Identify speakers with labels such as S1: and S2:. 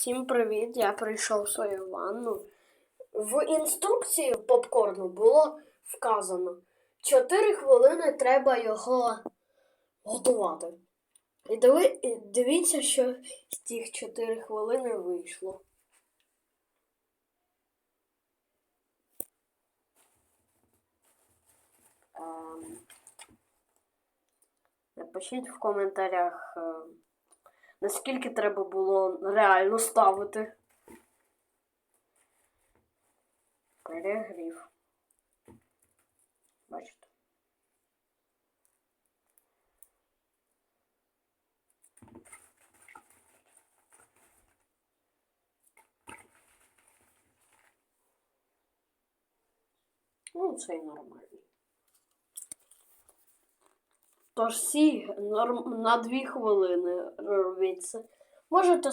S1: Всім привіт! Я прийшов в свою ванну. В інструкції попкорну було вказано 4 хвилини треба його готувати. І дивіться, що з тих 4 хвилини вийшло. Ем, Напишіть в коментарях, е, наскільки треба було реально ставити. Перегрів. Бачите? Ну, це і нормально. Тож всі норм... на дві хвилини це. Можете